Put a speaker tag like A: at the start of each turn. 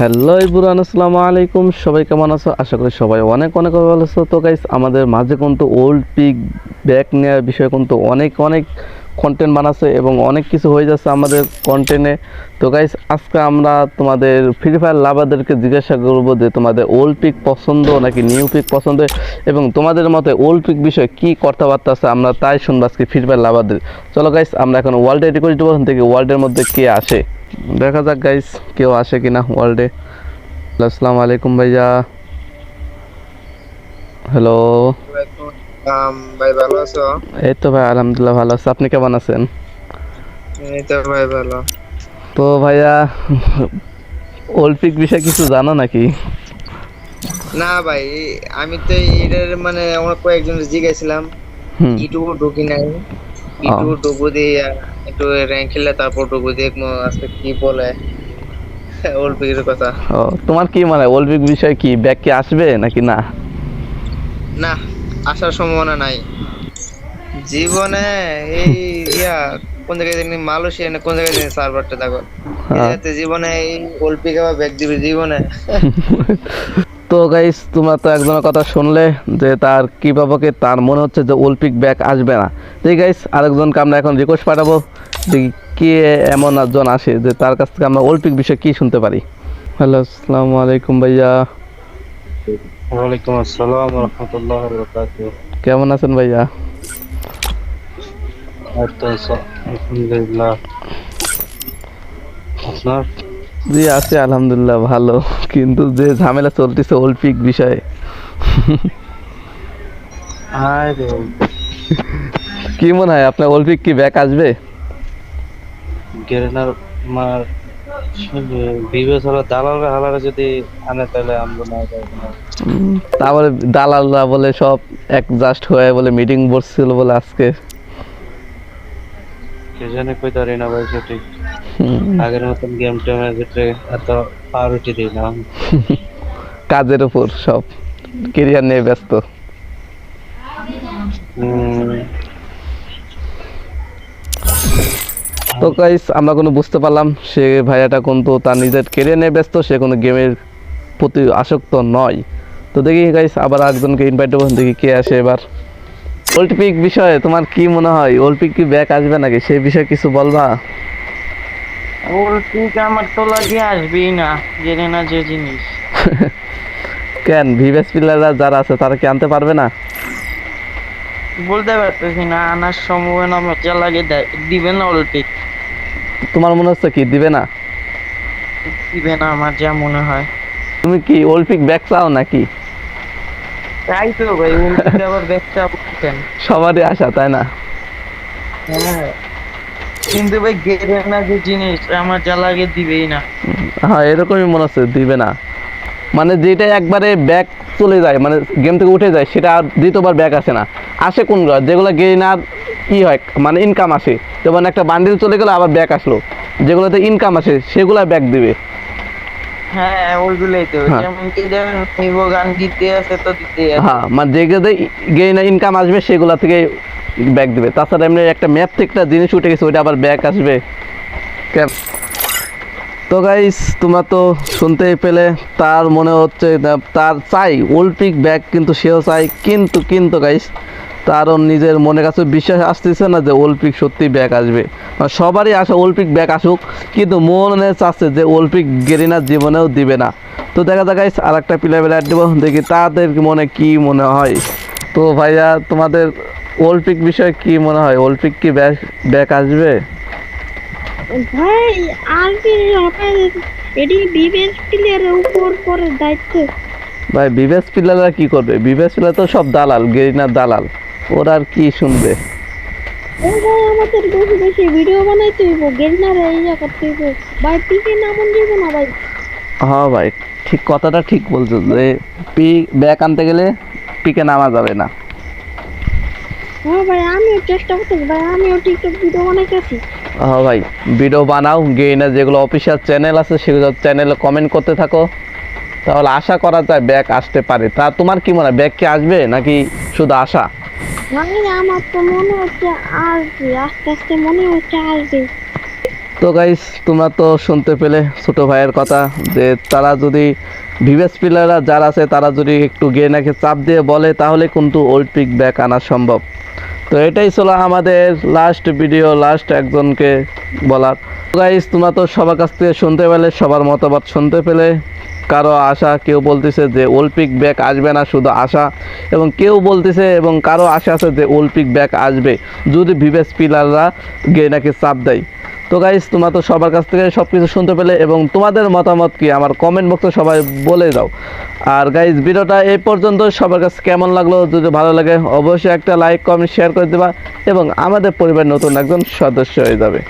A: Hello ইবুরান আসসালামু আলাইকুম। সবাই কেমন আছো? আশা করি সবাই অনেক অনেক ভালো আছো। তো গাইস আমাদের মাঝে কিন্তু ওল্ড পিক ব্যাক নেওয়ার বিষয়ে কিন্তু অনেক অনেক কন্টেন্ট বানাচ্ছে এবং অনেক কিছু হয়ে যাচ্ছে আমাদের কন্টেন্টে তো গাইস আজকে আমরা তোমাদের ফ্রি ফায়ার লাভারদেরকে জিজ্ঞাসা করব যে তোমাদের ওল্ড পিক পছন্দ নাকি নিউ পিক পছন্দ? এবং তোমাদের মতে ওল্ড পিক বিষয়ে কী কথাবার্তা আছে? আমরা তাই শুনব আজকে ফ্রি ফায়ার লাভারদের চলো গাইস আমরা এখন ওয়ার্ল্ডে রেডি করে দেবো থেকে ওয়ার্ল্ডের মধ্যে কে আসে? দেখা যাক গাইস কেউ আসে কিনা ওয়ার্ল্ডে আসসালামু আলাইকুম ভাইয়া। হ্যালো
B: ভাই ভালো আছো?
A: এই তো ভাই আলহামদুলিল্লাহ ভালো আছে। আপনি কেমন আছেন?
B: এই তো ভাই ভালো।
A: তো ভাইয়া অলিম্পিক বিষয়ে কিছু জানো নাকি?
B: না ভাই আমি তো এটার মানে আমরা কয়েকজন জিজ্ঞাসিলাম ঢুকি নাই। ঢুকবো দিয়ে একটু র্যাঙ্ক তারপর ঢুকবো দেখব আজকে কি বলে? অলিম্পিকের কথা।
A: ও তোমার কি মানে অলিম্পিক বিষয় কি ব্যাগ কি আসবে নাকি না?
B: না। আসার সম্ভাবনা নাই। জীবনে এই ইয়া কোন জায়গায় জানি মালয়েশিয়া না কোন জায়গায় জানি সার্ভারটা দেখো।
A: হ্যাঁ।
B: এতে জীবনে এই অলিম্পিক আবার ব্যাগ দিবে জীবনে।
A: তো গাইস তোমরা তো একজনের কথা শুনলে যে তার কি পাবকে তার মনে হচ্ছে যে অলিম্পিক ব্যাগ আসবে না। ঠিক গাইস আরেকজনকে আমরা এখন রিকোয়েস্ট পাঠাবো যে কে এমন একজন আসে যে তার কাছ থেকে আমরা অলিম্পিক বিষয়ে কি শুনতে পারি। হ্যালো আসসালামু আলাইকুম ভাইয়া।
C: ওয়ালাইকুম আসসালাম রহমতুল্লাহ বরকাতুহ।
A: কেমন আছেন ভাইয়া?
C: আলহামদুলিল্লাহ। আপনার?
A: জি আছি আলহামদুলিল্লাহ ভালো। কিন্তু যে ঝামেলা চলতেছে অলিম্পিক বিষয়ে। কি মনে হয় আপনার অলিম্পিক কি ব্যাক আসবে?
C: গেরেনার মার বিবেচনা দালালরা হালারা যদি আনে তাহলে আমরা না যাব না।
A: উম, তারপরে দালালরা বলে সব একজাস্ট হয়ে বলে মিটিং বসছিল বলে আজকে।
C: কে কই তারি না ভাই সঠিক আগের মতন গেম টেমের ভিতরে এত প্রায়োরিটি দিই না।
A: কাজের উপর সব। কেরিয়ার নিয়ে ব্যস্ত।
C: উম,
A: তো গাইস আমরা কোনো বুঝতে পারলাম সে ভাইয়াটা কিন্তু তার নিজের কেরিয়ার নিয়ে ব্যস্ত সে কোনো গেমের প্রতি আসক্ত নয়। তো দেখি গাইস আবার একজনকে ইনভাইট দেবো দেখি কে আসে এবার। অলিম্পিক বিষয়ে তোমার কি মনে হয়? অলিম্পিক কি ব্যাক আসবে নাকি? সেই বিষয়ে কিছু বলবা?
D: অলিম্পিক আমার তো লাগে আসবেই না জেনে না যে জিনিস।
A: কেন? ভিভেস প্লেয়াররা যারা আছে তারা কি আনতে পারবে না?
D: বলতে পারতেছি না আনার সম্ভাবনা আমার লাগে দিবে না অলিম্পিক
A: তোমার মনে হচ্ছে কি দিবে না?
D: দিবে না আমার যা মনে হয়।
A: তুমি কি অলিম্পিক ব্যাক চাও নাকি?
D: তাই তো ভাই অলিম্পিক আবার ব্যাগটা কেন?
A: সবারই আশা তাই না?
D: হ্যাঁ। কিন্তু ভাই গেরে না যে জিনিস আমার যা লাগে দিবেই না।
A: হ্যাঁ এরকমই মনে হচ্ছে দিবে না। মানে যেটা একবারে ব্যাক চলে যায় মানে গেম থেকে উঠে যায় সেটা আর দ্বিতীয়বার ব্যাক আসে না। আসে কোনগুলো? যেগুলো গেইনার ই হয় মানে ইনকাম আসে। যেমন একটা বান্ডিল চলে গেলো আবার ব্যাক আসলো। যেগুলোতে ইনকাম আসে সেগুলো ব্যাক দিবে।
D: হ্যাঁ ওইগুলোই তো।
A: হ্যাঁ।
D: যেমন কি দেখেন নিবো গান দিতে আছে তো দিতে আছে।
A: হ্যাঁ মানে যেগুলোতে গেইনার ইনকাম আসবে সেগুলো থেকে ব্যাক দিবে। তাছাড়া এমনি একটা ম্যাপ থেকে একটা জিনিস উঠে গেছে ওইটা আবার ব্যাক আসবে। তো গাইস তোমরা তো শুনতেই পেলে তার মনে হচ্ছে তার চাই অলিম্পিক ব্যাগ কিন্তু সেও চাই কিন্তু কিন্তু গাইস তারও নিজের মনের কাছে বিশ্বাস আসতেছে না যে অলিম্পিক সত্যি ব্যাগ আসবে। মানে সবারই আশা অলিম্পিক ব্যাগ আসুক কিন্তু মনে চাচ্ছে যে অলিম্পিক গেরিনার জীবনেও দিবে না। তো দেখা যাক আর একটা প্লেয়ার অ্যাড দেবো দেখি তাদের মনে কি মনে হয়। তো ভাইয়া তোমাদের অলিম্পিক বিষয়ে কি মনে হয়? অলিম্পিক কি ব্যাগ ব্যাগ আসবে?
E: ভাই আর কি এটি বিবেশ প্লেয়ারের উপর পরে দায়িত্ব।
A: ভাই বিবেশ পিলাররা কি করবে? বিবেশ পিলার তো সব দালাল গেরিনার দালাল। ওরা আর কি শুনবে?
E: আমাদের বেশি বেশি ভিডিও বানাইতে হইব গেরিনারে ইয়া করতে হইব। ভাই পিকে নামন দিব না ভাই?
A: হ্যাঁ ভাই ঠিক কথাটা ঠিক বলছো যে পি ব্যাক আনতে গেলে পিকে নামা যাবে না।
E: হ্যাঁ ভাই আমিও চেষ্টা করতেছি ভাই আমিও টিকটক ভিডিও বানাইতেছি।
A: হ্যাঁ ভাই ভিডিও বানাও যেগুলো অফিসিয়াল চ্যানেল আছে সেগুলো চ্যানেলে কমেন্ট করতে থাকো। তাহলে আশা করা যায় ব্যাক আসতে পারে। তা তোমার কি মনে হয় ব্যাক কি আসবে নাকি শুধু আশা?
E: তো
A: গাইস তোমরা তো শুনতে পেলে ছোট ভাইয়ের কথা, যে তারা যদি ভিভেস প্লেয়াররা যারা আছে, তারা যদি একটু গিয়ে নাকি চাপ দিয়ে বলে, তাহলে কিন্তু ওল্ড পিক ব্যাক আনা সম্ভব। তো এটাই ছিল আমাদের লাস্ট ভিডিও লাস্ট একজনকে বলার। গাইস তোমরা তো সবার কাছ থেকে শুনতে পেলে, সবার মতামত শুনতে পেলে। কারও আশা, কেউ বলতেছে যে ওলপিক ব্যাক আসবে না, শুধু আশা। এবং কেউ বলতেছে এবং কারও আশা আছে যে ওলপিক ব্যাক আসবে। যদি ভিভেস পিলাররা গিয়ে নাকি চাপ দেয়। তো গাইস তোমরা তো সবার কাছ থেকে সব কিছু শুনতে পেলে এবং তোমাদের মতামত কি? আমার কমেন্ট বক্সে সবাই বলে দাও। আর গাইস ভিডিওটা এই পর্যন্ত। সবার কাছে কেমন লাগল? যদি ভালো লাগে, অবশ্যই একটা লাইক কমেন্ট শেয়ার করে দেবা এবং আমাদের পরিবার নতুন একজন সদস্য হয়ে যাবে।